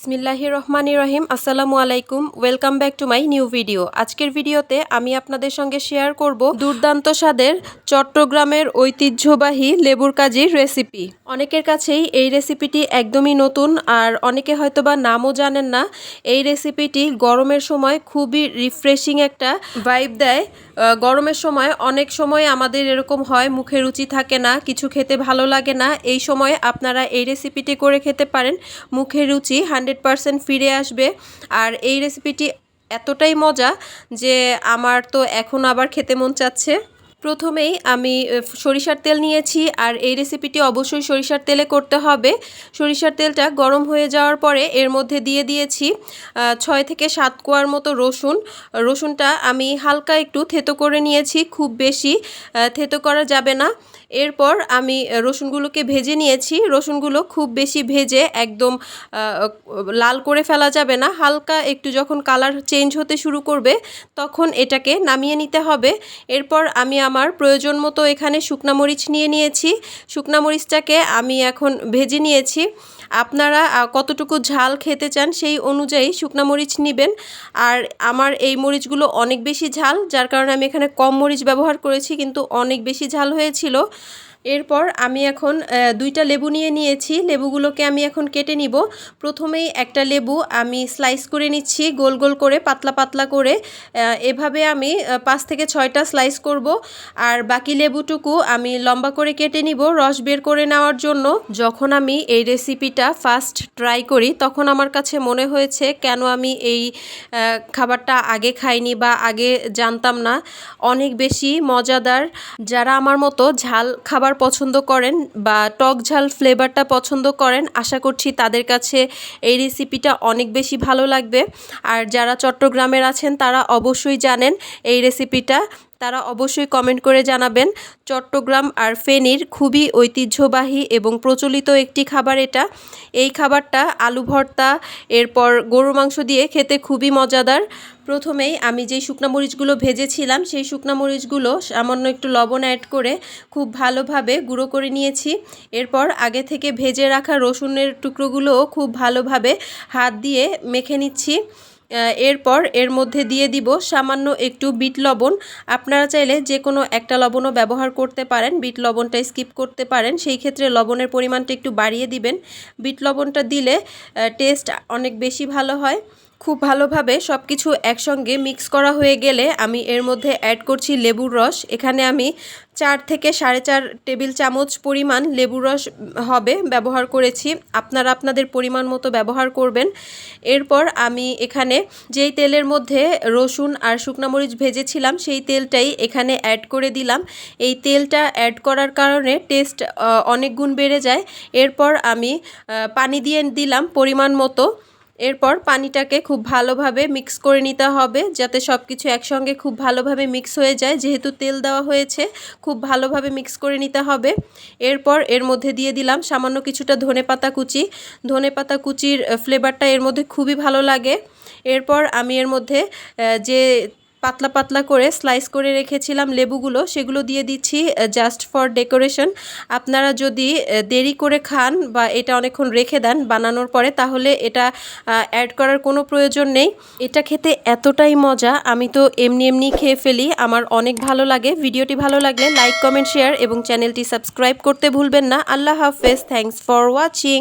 বিসমিল্লাহি রহমানি রহিম আসসালামু আলাইকুম, welcome back to my new video. আজকের ভিডিওতে আমি আপনাদের সঙ্গে শেয়ার করব দুর্দান্ত স্বাদের চট্টগ্রামের ঐতিহ্যবাহী লেবুর কাজির রেসিপি। অনেকের কাছেই এই রেসিপিটি একদমই নতুন, আর অনেকে হয়তোবা নামও জানেন না, এই রেসিপিটি গরমের সময় খুবই রিফ্রেশিং একটা ভাইব দেয়। গরমের সময় অনেক সময় আমাদের এরকম হয়, মুখে রুচি থাকে না, কিছু খেতে ভালো লাগে না। এই সময় আপনারা এই রেসিপিটি করে খেতে পারেন। মুখে রুচি হান্ড্রেড পারসেন্ট ফিরে আসবে। আর এই রেসিপিটি এতটাই মজা যে আমার তো এখন আবার খেতে মন চাচ্ছে। প্রথমেই আমি সরিষার তেল নিয়েছি আর এই রেসিপিটি অবশ্যই সরিষার তেলে করতে হবে। সরিষার তেলটা গরম হয়ে যাওয়ার পরে এর মধ্যে দিয়ে দিয়েছি ছয় থেকে সাত কোয়ার মতো রসুন। রসুনটা আমি হালকা একটু থেতো করে নিয়েছি, খুব বেশি থেতো করা যাবে না। এরপর আমি রসুনগুলোকে ভেজে নিয়েছি। রসুনগুলো খুব বেশি ভেজে একদম লাল করে ফেলা যাবে না। হালকা একটু যখন কালার চেঞ্জ হতে শুরু করবে, তখন এটাকে নামিয়ে নিতে হবে। এরপর আমি আমার প্রয়োজন মতো এখানে শুকনা মরিচ নিয়ে নিয়েছি। শুকনা মরিচটাকে আমি এখন ভেজে নিয়েছি। আপনারা কতটুকু ঝাল খেতে চান সেই অনুযায়ী শুকনা মরিচ নেবেন। আর আমার এই মরিচগুলো অনেক বেশি ঝাল, যার কারণে আমি এখানে কম মরিচ ব্যবহার করেছি, কিন্তু অনেক বেশি ঝাল হয়েছিল। এরপর আমি এখন দুইটা লেবু নিয়ে নিয়েছি। লেবুগুলোকে আমি এখন কেটে নিব। প্রথমেই একটা লেবু আমি স্লাইস করে নিচ্ছি, গোল গোল করে, পাতলা পাতলা করে। এভাবে আমি পাঁচ থেকে ছয়টা স্লাইস করব। আর বাকি লেবুটুকু আমি লম্বা করে কেটে নিব রস বের করে নেওয়ার জন্য। যখন আমি এই রেসিপিটা ফার্স্ট ট্রাই করি, তখন আমার কাছে মনে হয়েছে, কেন আমি এই খাবারটা আগে খাইনি বা আগে জানতাম না। অনেক বেশি মজাদার। যারা আমার মতো ঝাল খাবার পছন্দ করেন বা টক ঝাল ফ্লেভারটা পছন্দ করেন, আশা করছি তাদের কাছে এই রেসিপিটা অনেক বেশি ভালো লাগবে। আর যারা চট্টগ্রামের আছেন তারা অবশ্যই জানেন এই রেসিপিটা তারা অবশ্যই কমেন্ট করে জানাবেন। চট্টগ্রাম আর ফেনীর খুবই ঐতিহ্যবাহী এবং প্রচলিত একটি খাবার এটা। এই খাবারটা আলু ভর্তা, এরপর গরু মাংস দিয়ে খেতে খুবই মজাদার। প্রথমেই আমি যে শুকনা মরিচগুলো ভেজেছিলাম, সেই শুকনা মরিচগুলো সামান্য একটু লবণ অ্যাড করে খুব ভালোভাবে গুঁড়ো করে নিয়েছি। এরপর আগে থেকে ভেজে রাখা রসুনের টুকরোগুলোও খুব ভালোভাবে হাত দিয়ে মেখে নিচ্ছি। এরপর এর মধ্যে দিয়ে দিব সামান্য একটু বিট লবণ। আপনারা চাইলে যে কোনো একটা লবণও ব্যবহার করতে পারেন, বিট লবণটা স্কিপ করতে পারেন। সেই ক্ষেত্রে লবণের পরিমাণটা একটু বাড়িয়ে দিবেন। বিট লবণটা দিলে টেস্ট অনেক বেশি ভালো হয়। খুব ভালোভাবে সব কিছু একসঙ্গে মিক্স করা হয়ে গেলে আমি এর মধ্যে অ্যাড করছি লেবুর রস। এখানে আমি চার থেকে সাড়ে চার টেবিল চামচ পরিমাণ লেবুর রস হবে ব্যবহার করেছি। আপনারা আপনাদের পরিমাণ মতো ব্যবহার করবেন। এরপর আমি এখানে যেই তেলের মধ্যে রসুন আর মরিচ ভেজেছিলাম, সেই তেলটাই এখানে অ্যাড করে দিলাম। এই তেলটা অ্যাড করার কারণে টেস্ট অনেক গুণ বেড়ে যায়। এরপর আমি পানি দিয়ে দিলাম পরিমাণ মতো। এরপর পানিটাকে খুব ভালোভাবে মিক্স করে নিতে হবে, যাতে সব কিছু একসঙ্গে খুব ভালোভাবে মিক্স হয়ে যায়। যেহেতু তেল দেওয়া হয়েছে, খুব ভালোভাবে মিক্স করে নিতে হবে। এরপর এর মধ্যে দিয়ে দিলাম সামান্য কিছুটা ধনে পাতা কুচি। ধনে পাতা কুচির ফ্লেভারটা এর মধ্যে খুবই ভালো লাগে। এরপর আমি এর মধ্যে যে পাতলা পাতলা করে স্লাইস করে রেখেছিলাম লেবুগুলো, সেগুলো দিয়ে দিচ্ছি জাস্ট ফর ডেকোরেশন আপনারা যদি দেরি করে খান বা এটা অনেকক্ষণ রেখে দেন বানানোর পরে, তাহলে এটা অ্যাড করার কোনো প্রয়োজন নেই। এটা খেতে এতটাই মজা, আমি তো এমনি এমনি খেয়ে ফেলি, আমার অনেক ভালো লাগে। ভিডিওটি ভালো লাগলে লাইক কমেন্ট শেয়ার এবং চ্যানেলটি সাবস্ক্রাইব করতে ভুলবেন না। আল্লাহ হাফেজ থ্যাঙ্কস ফর ওয়াচিং